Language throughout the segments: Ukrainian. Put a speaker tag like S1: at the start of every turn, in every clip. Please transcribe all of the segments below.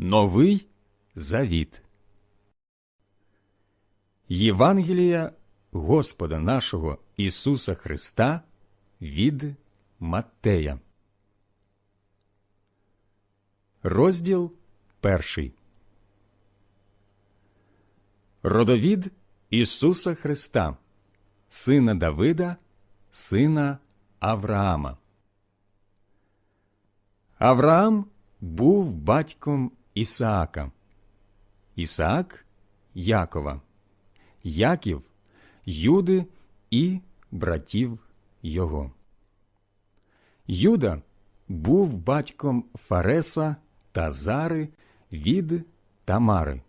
S1: Новий Завіт. Євангелія Господа нашого Ісуса Христа від Маттея. Розділ перший. Родовід Ісуса Христа, сина Давида, сина Авраама. Авраам був батьком Ісаака, Ісаак Якова, Яків Юди і братів його. Юда був батьком Фареса та Зари від Тамари.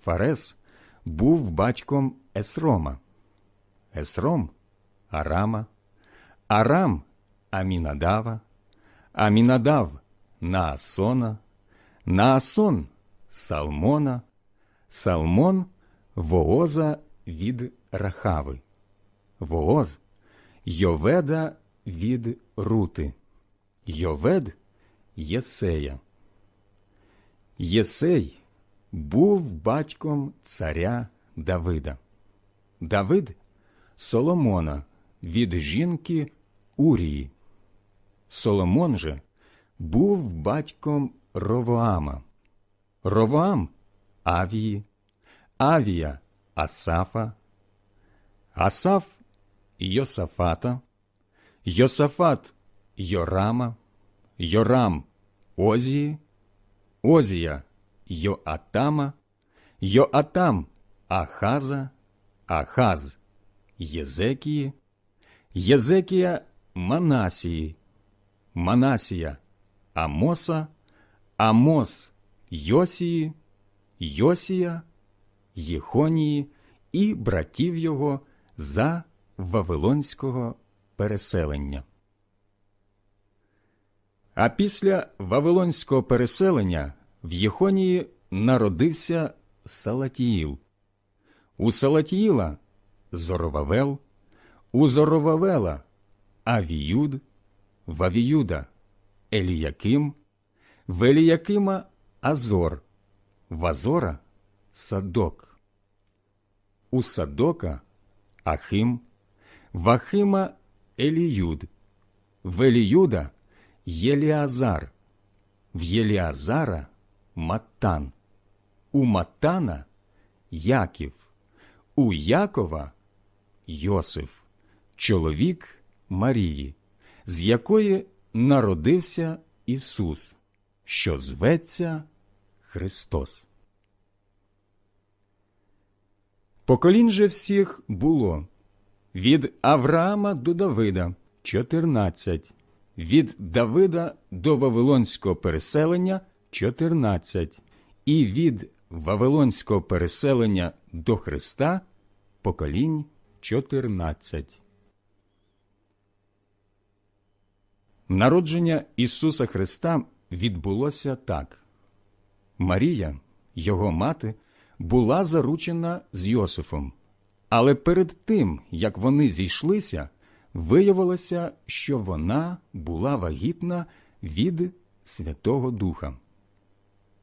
S1: Фарес був батьком Есрома, Есром Арама, Арам Амінадава, Амінадав Наасона, Наасон Салмона, Салмон Вооза від Рахави, Вооз Йоведа від Рути, Йовед Єсея. Єсей був батьком царя Давида. Давид Соломона від жінки Урії. Соломон же був батьком Ровоама. Ровоам Авії, Авія Асафа, Асаф Йосафата, Йосафат Йорама, Йорам Озії, Озія Йоатама, Йоатам Ахаза, Ахаз Єзекії, Єзекія Манасії, Манасія Амоса, Амос Йосії, Йосія, Єхонії і братів його за Вавилонського переселення. А після Вавилонського переселення в Єхонії народився Салатіїл. У Салатіїла Зоровавел, у Зоровавела Авіюд, в Авіюда Еліяким, в Еліякима Азор, в Азора Садок. У Садока Ахим, в Ахима Еліюд, в Еліюда Єліазар, в Єліазара Маттан, у Маттана Яків, у Якова Йосиф, чоловік Марії, з якої народився Ісус, що зветься Христос. Поколінь же всіх було від Авраама до Давида чотирнадцять, від Давида до Вавилонського переселення чотирнадцять, і від Вавилонського переселення до Христа поколінь чотирнадцять. Народження Ісуса Христа відбулося так. Марія, його мати, була заручена з Йосифом, але перед тим, як вони зійшлися, виявилося, що вона була вагітна від Святого Духа.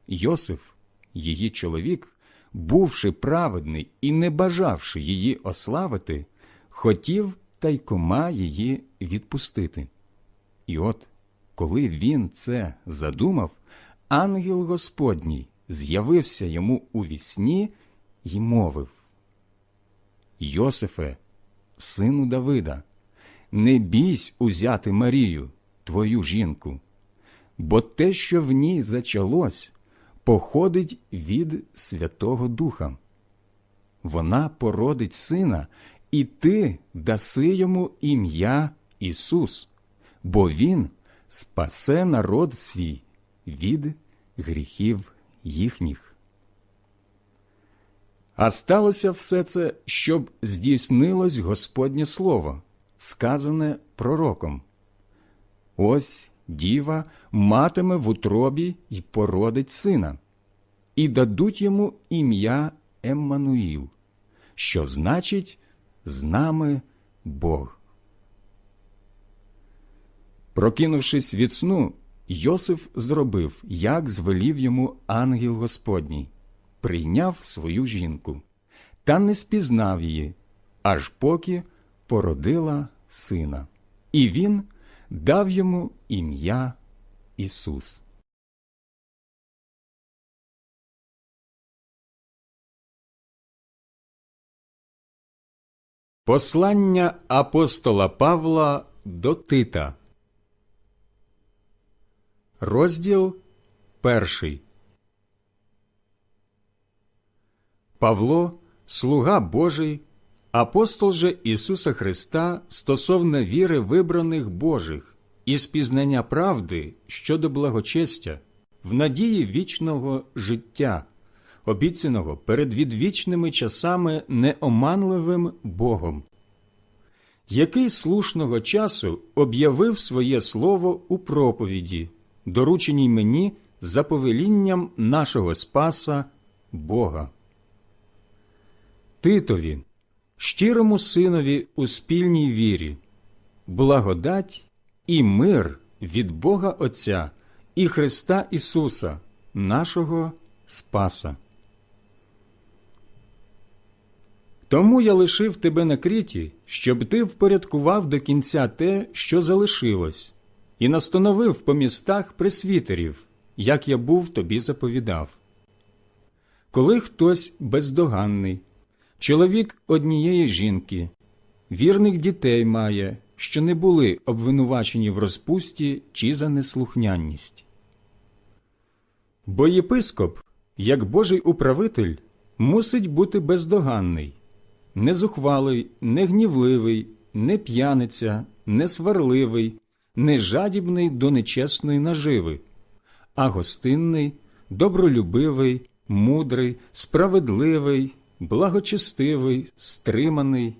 S1: Йосиф, її чоловік, бувши праведний і не бажавши її ославити, хотів тайкома її відпустити. І от, коли він це задумав, ангел Господній з'явився йому у вісні й мовив Йосифе, сину Давида, не бійсь узяти Марію, твою жінку, бо те, що в ній зачалось, походить від Святого Духа. Вона породить сина, і ти даси йому ім'я Ісус, бо Він спасе народ свій від гріхів їхніх. А сталося все це, щоб здійснилось Господнє Слово, сказане пророком. Ось діва матиме в утробі й породить сина, і дадуть йому ім'я Еммануїл, що значить з нами Бог. Прокинувшись від сну, Йосиф зробив, як звелів йому ангел Господній, прийняв свою жінку, та не спізнав її, аж поки породила сина, і він дав йому ім'я Ісус. Послання апостола Павла до Тита, розділ перший. Павло, слуга Божий, апостол же Ісуса Христа стосовно віри вибраних Божих і спізнання правди щодо благочестя, в надії вічного життя, обіцяного перед відвічними часами неоманливим Богом, який слушного часу об'явив своє слово у проповіді, дорученій мені за повелінням нашого Спаса Бога. Титові, щирому синові у спільній вірі, благодать і мир від Бога Отця і Христа Ісуса, нашого Спаса. Тому я лишив тебе на кріті, щоб ти впорядкував до кінця те, що залишилось, і настановив по містах пресвітерів, як я був тобі заповідав. Коли хтось бездоганний, чоловік однієї жінки, вірних дітей має, що не були обвинувачені в розпусті чи за неслухняність. Бо єпископ, як Божий управитель, мусить бути бездоганний, не зухвалий, не гнівливий, не п'яниця, не сварливий, не жадібний до нечесної наживи, а гостинний, добролюбивий, мудрий, справедливий, благочестивий, стриманий,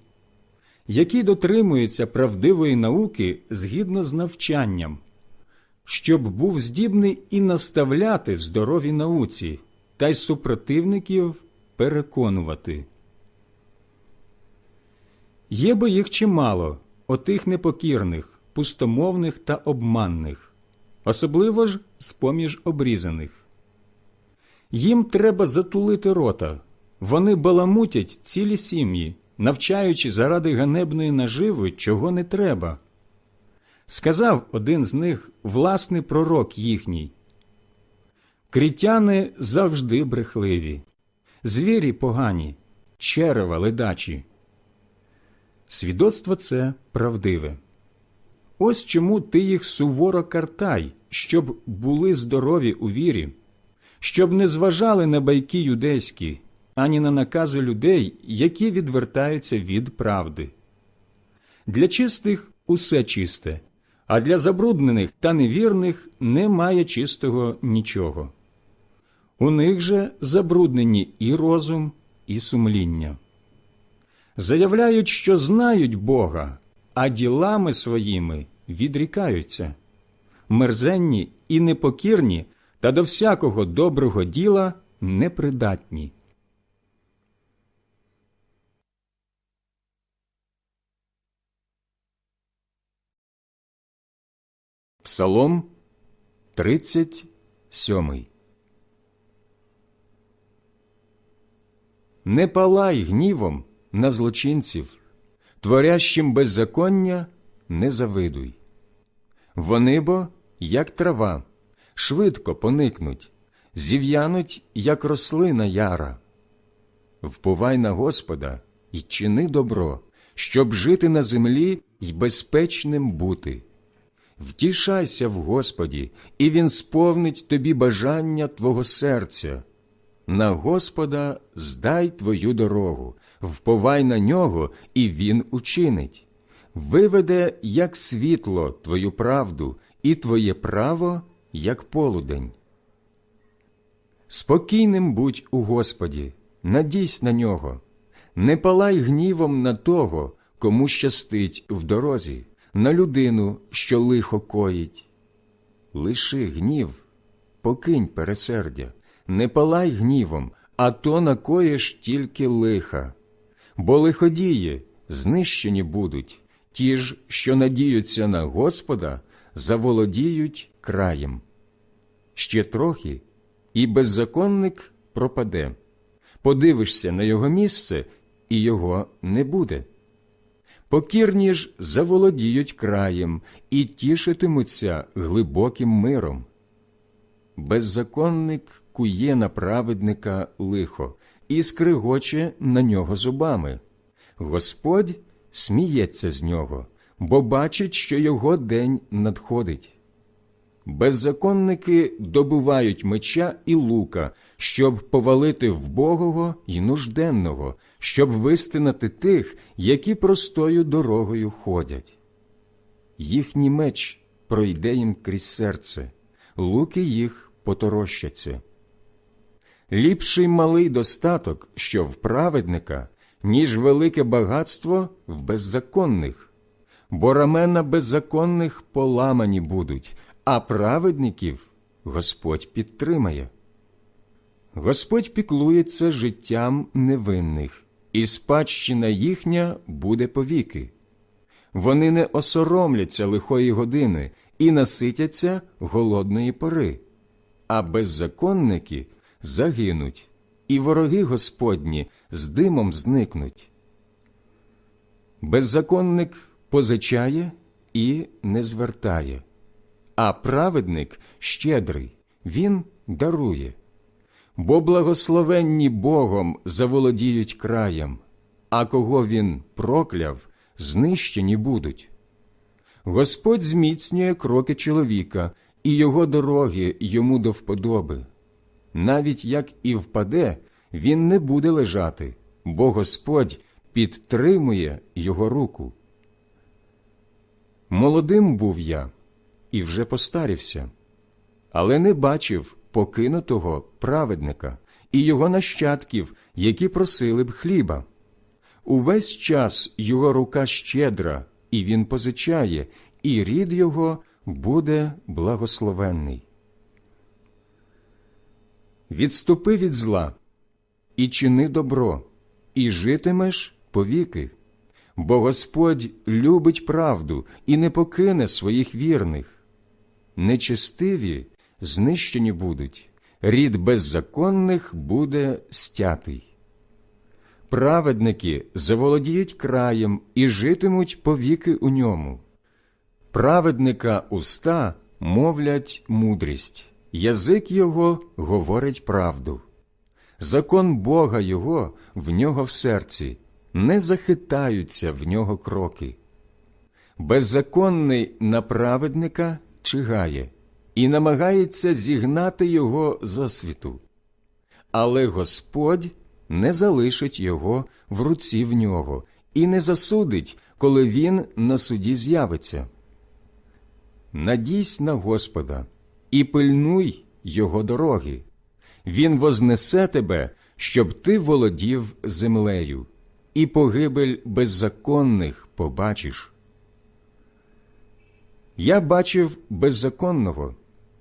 S1: який дотримується правдивої науки згідно з навчанням, щоб був здібний і наставляти в здоровій науці, та й супротивників переконувати. Є бо їх чимало, отих непокірних, пустомовних та обманних, особливо ж з поміж обрізаних. Їм треба затулити рота, вони баламутять цілі сім'ї, навчаючи заради ганебної наживи, чого не треба. Сказав один з них власний пророк їхній. Крітяни завжди брехливі, звірі погані, черева ледачі. Свідоцтво це правдиве. Ось чому ти їх суворо картай, щоб були здорові у вірі, щоб не зважали на байки юдейські, ані на накази людей, які відвертаються від правди. Для чистих усе чисте, а для забруднених та невірних немає чистого нічого. У них же забруднені і розум, і сумління. Заявляють, що знають Бога, а ділами своїми відрікаються, мерзенні і непокірні та до всякого доброго діла непридатні. Псалом 37 Не палай гнівом на злочинців, творящим беззаконня не завидуй. Вони бо, як трава, швидко поникнуть, зів'януть, як рослина яра. Впувай на Господа і чини добро, щоб жити на землі й безпечним бути. Втішайся в Господі, і Він сповнить тобі бажання твого серця. На Господа здай твою дорогу, вповай на нього, і Він учинить. Виведе, як світло, твою правду, і твоє право, як полудень. Спокійним будь у Господі, надійсь на нього, не палай гнівом на того, кому щастить в дорозі на людину, що лихо коїть. Лиши гнів, покинь пересердя, не палай гнівом, а то накоїш тільки лиха. Бо лиходії знищені будуть, ті ж, що надіються на Господа, заволодіють краєм. Ще трохи, і беззаконник пропаде. Подивишся на його місце, і його не буде. Покірні ж заволодіють краєм і тішитимуться глибоким миром. Беззаконник кує на праведника лихо і скригоче на нього зубами. Господь сміється з нього, бо бачить, що його день надходить. Беззаконники добувають меча і лука, щоб повалити вбогого й нужденного, щоб вистинати тих, які простою дорогою ходять. Їхній меч пройде їм крізь серце, луки їх поторощаться. Ліпший малий достаток, що в праведника, ніж велике багатство в беззаконних, бо рамена беззаконних поламані будуть, а праведників Господь підтримає. Господь піклується життям невинних, і спадщина їхня буде повіки. Вони не осоромляться лихої години і наситяться голодної пори, а беззаконники загинуть, і вороги Господні з димом зникнуть. Беззаконник позичає і не звертає, а праведник щедрий, він дарує. Бо благословенні Богом заволодіють краєм, а кого він прокляв, знищені будуть. Господь зміцнює кроки чоловіка, і його дороги йому до вподоби. Навіть як і впаде, він не буде лежати, бо Господь підтримує його руку. Молодим був я і вже постарівся, але не бачив покинутого праведника і його нащадків, які просили б хліба. Увесь час його рука щедра, і він позичає, і рід його буде благословенний. Відступи від зла і чини добро, і житимеш повіки, бо Господь любить правду і не покине своїх вірних. Нечестиві знищені будуть, рід беззаконних буде стятий. Праведники заволодіють краєм і житимуть повіки у ньому. Праведника уста мовлять мудрість, язик його говорить правду. Закон Бога Його в нього в серці, не захитаються в нього кроки. Беззаконний на праведника чигає і намагається зігнати його за світу. Але Господь не залишить його в руці в нього і не засудить, коли він на суді з'явиться. Надійсь на Господа і пильнуй його дороги. Він вознесе тебе, щоб ти володів землею, і погибель беззаконних побачиш. Я бачив беззаконного,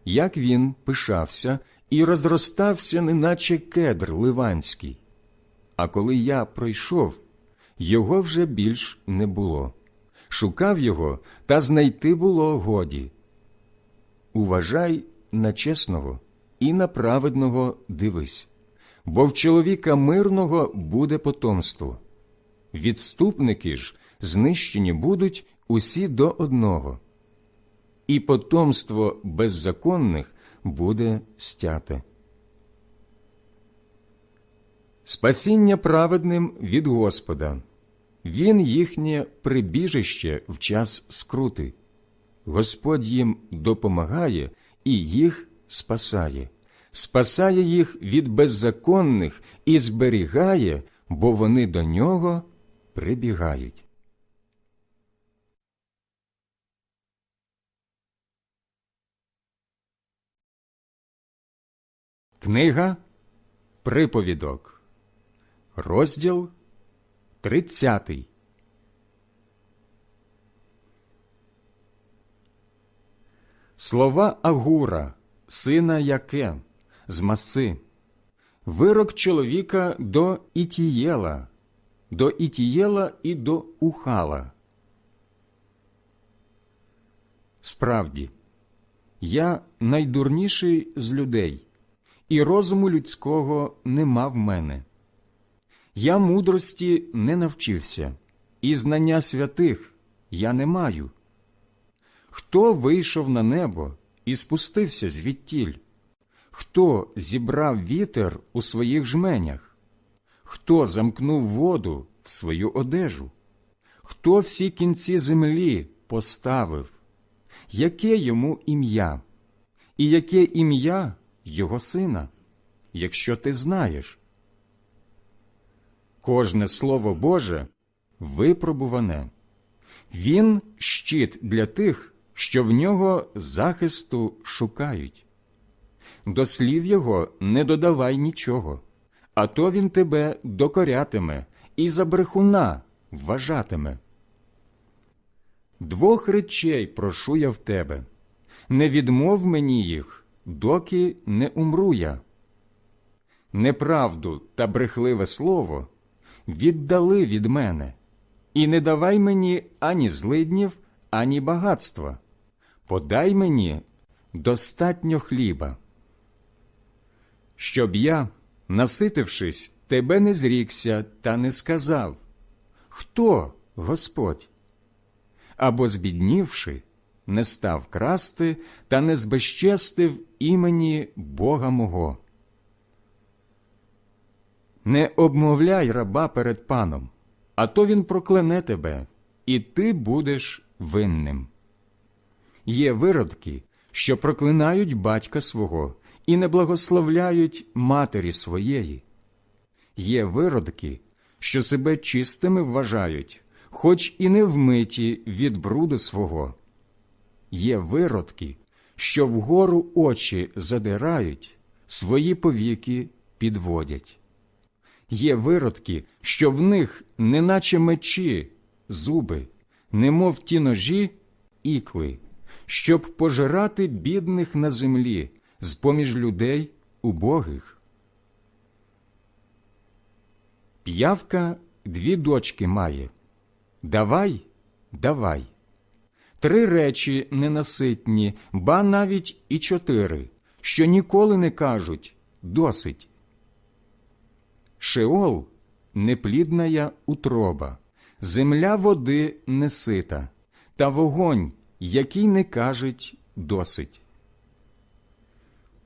S1: як він пишався і розростався, неначе кедр ливанський. А коли я пройшов, його вже більш не було. Шукав його, та знайти було годі. Уважай на чесного і на праведного дивись, бо в чоловіка мирного буде потомство. Відступники ж знищені будуть усі до одного, і потомство беззаконних буде стяте. Спасіння праведним від Господа, Він їхнє прибіжище в час скрути. Господь їм допомагає і їх спасає, спасає їх від беззаконних і зберігає, бо вони до нього прибігають. Книга Приповідок, розділ тридцятий. Слова Агура, сина Яке, з маси, вирок чоловіка до Ітієла, до Ітієла і до Ухала. Справді, я найдурніший з людей, і розуму людського нема в мене. Я мудрості не навчився, і знання святих я не маю. Хто вийшов на небо і спустився звідтіль? Хто зібрав вітер у своїх жменях? Хто замкнув воду в свою одежу? Хто всі кінці землі поставив? Яке йому ім'я? І яке ім'я його сина, якщо ти знаєш? Кожне слово Боже випробуване. Він щит для тих, що в нього захисту шукають. До слів його не додавай нічого, а то він тебе докорятиме і за брехуна вважатиме. Двох речей прошу я в тебе, не відмов мені їх, доки не умру я. Неправду та брехливе слово віддали від мене, і не давай мені ані злиднів, ані багатства. Подай мені достатньо хліба. Щоб я, наситившись, тебе не зрікся та не сказав Хто Господь? Або, збіднівши, не став красти та не збезчестив імені Бога мого. Не обмовляй раба перед паном, а то він проклене тебе, і ти будеш винним. Є виродки, що проклинають батька свого і не благословляють матері своєї. Є виродки, що себе чистими вважають, хоч і не вмиті від бруду свого. Є виродки, що вгору очі задирають, свої повіки підводять. Є виродки, що в них, неначе мечі, зуби, немов ті ножі, ікли, щоб пожирати бідних на землі з поміж людей убогих. П'явка дві дочки має. Давай, давай. Три речі ненаситні, ба навіть і чотири, що ніколи не кажуть досить. Шеол неплідная утроба, земля води несита, та вогонь, який не кажуть досить.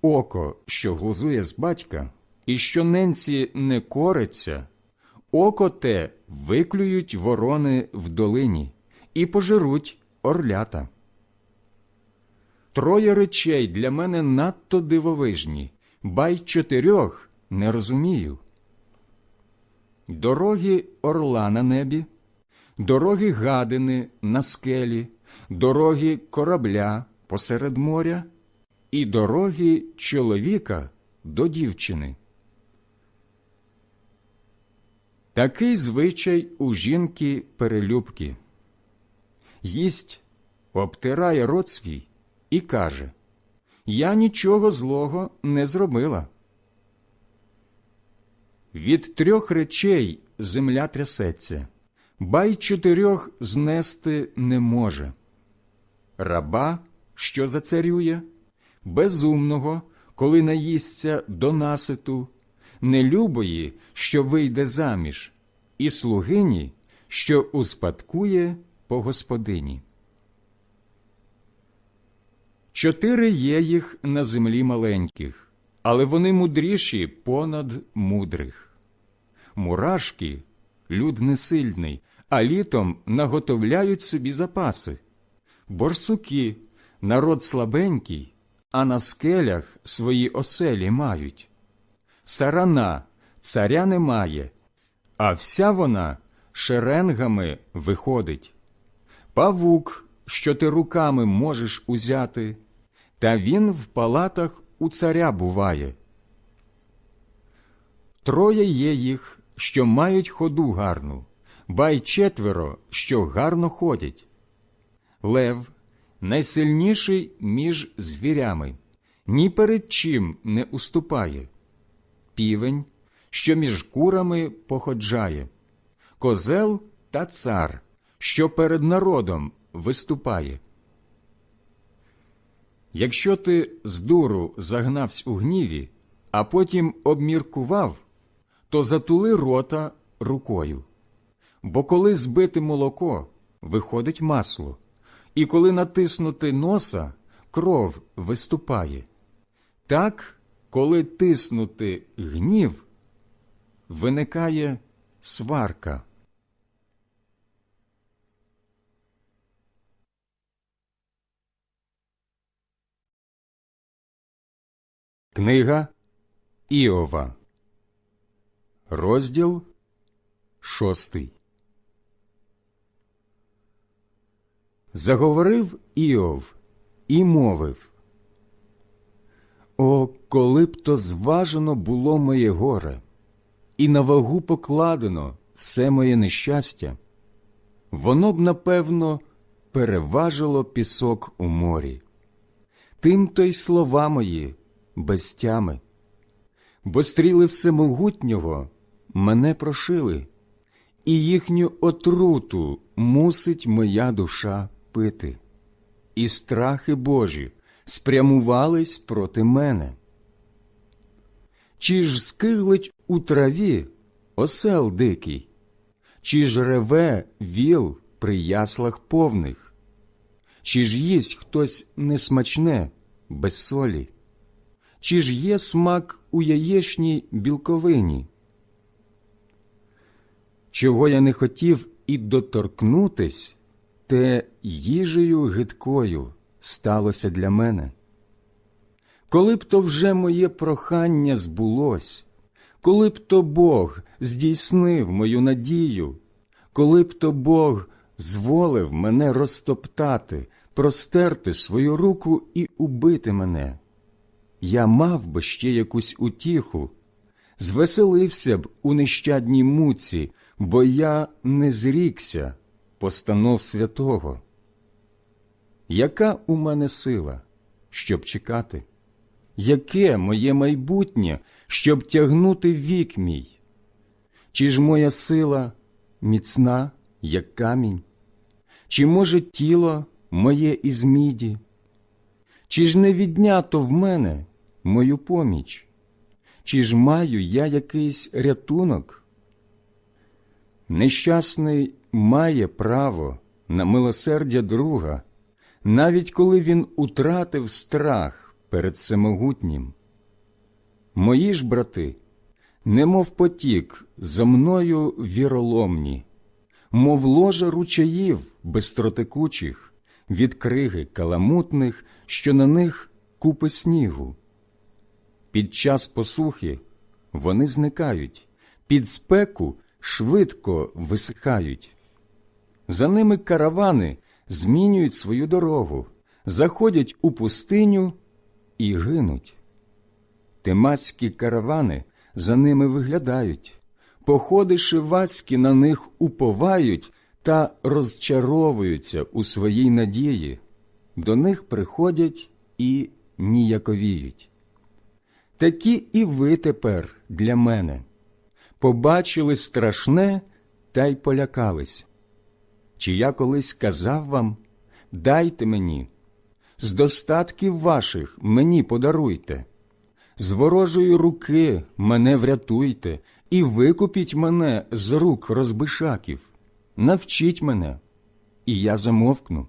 S1: Око, що глузує з батька, і що ненці не кориться, око те виклюють ворони в долині і пожируть орлята. Троє речей для мене надто дивовижні, ба й чотирьох не розумію. Дороги орла на небі, дороги гадини на скелі, дороги корабля посеред моря і дороги чоловіка до дівчини. Такий звичай у жінки перелюбки. Їсть, обтирає рот свій і каже Я нічого злого не зробила. Від трьох речей земля трясеться, ба й чотирьох знести не може. Раба, що зацарює, безумного, коли наїсться до наситу, нелюбої, що вийде заміж, і слугині, що успадкує по господині. Чотири є їх на землі маленьких, але вони мудріші понад мудрих. Мурашки люд несильний, а літом наготовляють собі запаси. Борсуки народ слабенький, а на скелях свої оселі мають. Сарана царя немає, а вся вона шеренгами виходить. Павук, що ти руками можеш узяти, та він в палатах у царя буває. Троє є їх, що мають ходу гарну, ба й четверо, що гарно ходять. Лев найсильніший між звірями, ні перед чим не уступає. Півень, що між курами походжає, козел та цар, що перед народом виступає. Якщо ти з дуру загнавсь у гніві, а потім обміркував, то затули рота рукою. Бо коли збити молоко, виходить масло, і коли натиснути носа, кров виступає. Так, коли тиснути гнів, виникає сварка. Книга Іова, розділ шостий. Заговорив Іов і мовив О, коли б то зважено було моє горе, і на вагу покладено все моє нещастя, воно б, напевно, переважило пісок у морі. Тим то й слова мої без тями, бо стріли всемогутнього мене прошили, і їхню отруту мусить моя душа пити, і страхи Божі спрямувались проти мене. Чи ж скиглить у траві осел дикий, чи ж реве віл при яслах повних, чи ж їсть хтось несмачне без солі? Чи ж є смак у яєчній білковині? Чого я не хотів і доторкнутись, те їжею гидкою сталося для мене. Коли б то вже моє прохання збулось, коли б то Бог здійснив мою надію, коли б то Бог зволив мене розтоптати, простерти свою руку і убити мене я мав би ще якусь утіху, звеселився б у нещадній муці, бо я не зрікся постанов святого. Яка у мене сила, щоб чекати? Яке моє майбутнє, щоб тягнути вік мій? Чи ж моя сила міцна, як камінь? Чи може тіло моє із міді? Чи ж не віднято в мене мою поміч? Чи ж маю я якийсь рятунок? Нещасний має право на милосердя друга, навіть коли він утратив страх перед всемогутнім. Мої ж брати, немов потік, за мною віроломні, мов ложа ручаїв безтротекучих, від криги каламутних, що на них купи снігу. Під час посухи вони зникають, під спеку швидко висихають. За ними каравани змінюють свою дорогу, заходять у пустиню і гинуть. Темацькі каравани за ними виглядають, походи шивацькі на них уповають та розчаровуються у своїй надії, до них приходять і ніяковіють. Такі і ви тепер для мене побачили страшне та й полякались. Чи я колись казав вам дайте мені, з достатків ваших мені подаруйте, з ворожої руки мене врятуйте і викупіть мене з рук розбишаків, навчіть мене, і я замовкну.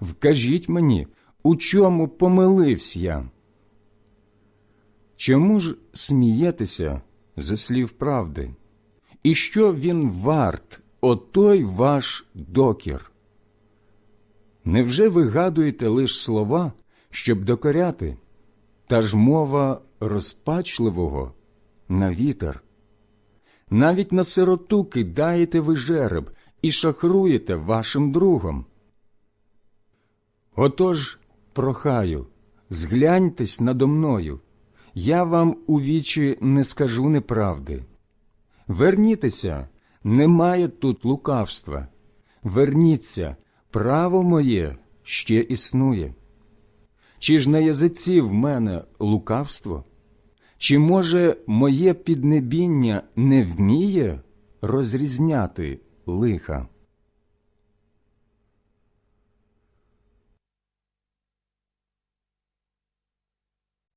S1: Вкажіть мені, у чому помилився я. Чому ж смієтеся зі слів правди? І що він варт, отой ваш докір? Невже вигадуєте лиш слова, щоб докоряти, та ж мова розпачливого на вітер? Навіть на сироту кидаєте ви жереб і шахруєте вашим другом. Отож, прохаю, згляньтесь надо мною я вам у вічі не скажу неправди. Вернітеся, немає тут лукавства. Верніться, право моє ще існує. Чи ж на язиці в мене лукавство? Чи, може, моє піднебіння не вміє розрізняти лиха?